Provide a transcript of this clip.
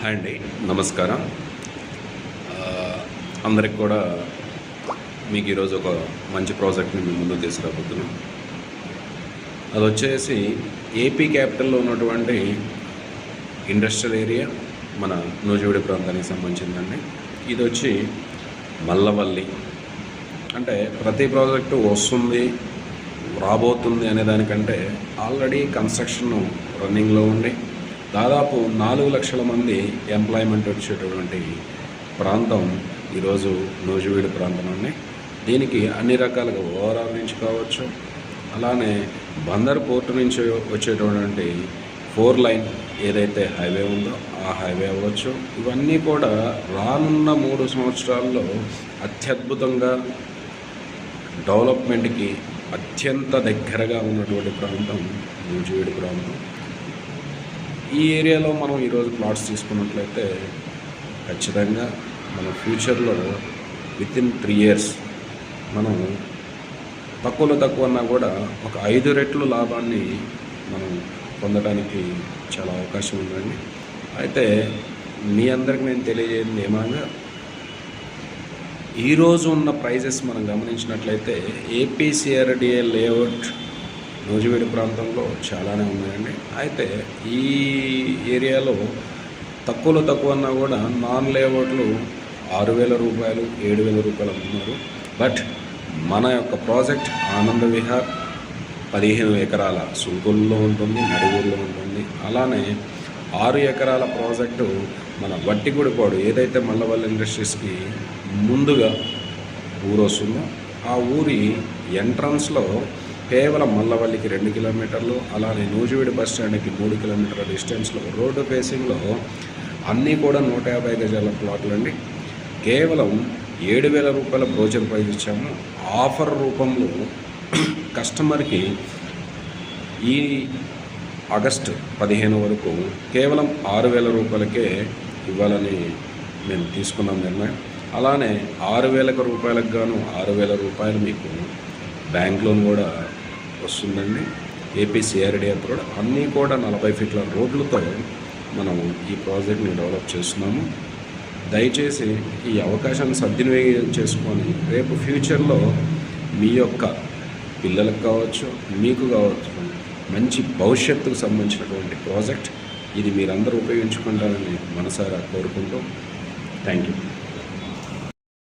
Hi అండి నమస్కారం. అందరికి కూడా మీకు ఈరోజు ఒక మంచి ప్రాజెక్ట్ని మీ ముందు తీసుకురాబోతున్నాం. అది వచ్చేసి ఏపీ క్యాపిటల్లో ఉన్నటువంటి ఇండస్ట్రియల్ ఏరియా మన నూజివీడి ప్రాంతానికి సంబంధించిందండి. ఇది వచ్చి మల్లవల్లి. అంటే ప్రతి ప్రాజెక్టు వస్తుంది రాబోతుంది అనే దానికంటే ఆల్రెడీ కన్స్ట్రక్షన్ రన్నింగ్లో ఉండి దాదాపు నాలుగు లక్షల మంది ఎంప్లాయ్మెంట్ వచ్చేటటువంటి ప్రాంతం ఈరోజు నూజివీడు ప్రాంతం అండి దీనికి అన్ని రకాలుగా ఓవరాల్ నుంచి కావచ్చు అలానే బందర్ పోర్టు నుంచి వచ్చేటటువంటి ఫోర్ లైన్ ఏదైతే హైవే ఉందో ఆ హైవే అవ్వచ్చు. ఇవన్నీ కూడా రానున్న మూడు సంవత్సరాల్లో అత్యద్భుతంగా డెవలప్మెంట్కి అత్యంత దగ్గరగా ఉన్నటువంటి ప్రాంతం నూజివీడు ప్రాంతం. ఈ ఏరియాలో మనం ఈరోజు ప్లాట్స్ తీసుకున్నట్లయితే ఖచ్చితంగా మన ఫ్యూచర్లో విత్ ఇన్ త్రీ ఇయర్స్ మనం తక్కువలో తక్కువ అన్నా కూడా ఒక ఐదు రెట్లు లాభాన్ని మనం పొందడానికి చాలా అవకాశం ఉందండి. అయితే మీ అందరికి నేను తెలియజేయండి ఏమనగా ఈరోజు ఉన్న ప్రైజెస్ మనం గమనించినట్లయితే ఏపీసీఆర్డిఏ లేఅవుట్ నూజివీడు ప్రాంతంలో చాలానే ఉన్నాయండి. అయితే ఈ ఏరియాలో తక్కువలో తక్కువ అన్నా కూడా నాన్ లేఅవుట్లు ఆరు వేల రూపాయలు ఏడు వేల రూపాయలు అమ్ముతున్నారు. బట్ మన యొక్క ప్రాజెక్ట్ ఆనంద విహార్ పదిహేను ఎకరాల సుంకుల్లో ఉంటుంది నడివూరులో ఉంటుంది. అలానే ఆరు ఎకరాల ప్రాజెక్టు మన వట్టిగూడిపాడు ఏదైతే మల్లవల్లి ఇండస్ట్రీస్కి ముందుగా ఊరు వస్తుందో ఆ ఊరి ఎంట్రన్స్లో కేవలం మల్లవల్లికి రెండు కిలోమీటర్లు అలానే నూజివీడు బస్ స్టాండ్కి మూడు కిలోమీటర్ల డిస్టెన్స్లో రోడ్డు ఫేసింగ్లో అన్నీ కూడా నూట యాభై గజాల ప్లాట్లు అండి. కేవలం ఏడు వేల రూపాయల బ్రోచర్ ప్రైజ్ ఇచ్చాము. ఆఫర్ రూపంలో కస్టమర్కి ఈ ఆగస్టు పదిహేను వరకు కేవలం ఆరు వేల రూపాయలకే ఇవ్వాలని మేము తీసుకున్నాం నిర్ణయం. అలానే ఆరు వేలకు రూపాయలకు గాను ఆరు వేల రూపాయలు మీకు బ్యాంక్ లోన్ కూడా వస్తుందండి. ఏపీ సిఆర్డీ అప్రూవ్డ్ అన్నీ కూడా నలభై ఫీట్ల రోడ్లతో మనం ఈ ప్రాజెక్ట్ని డెవలప్ చేస్తున్నాము. దయచేసి ఈ అవకాశాన్ని సద్వినియోగం చేసుకొని రేపు ఫ్యూచర్లో మీ యొక్క పిల్లలకు కావచ్చు మీకు కావచ్చు మంచి భవిష్యత్తుకు సంబంధించినటువంటి ప్రాజెక్ట్ ఇది మీరందరూ ఉపయోగించుకుంటారని మనసారా కోరుకుంటూ థ్యాంక్ యూ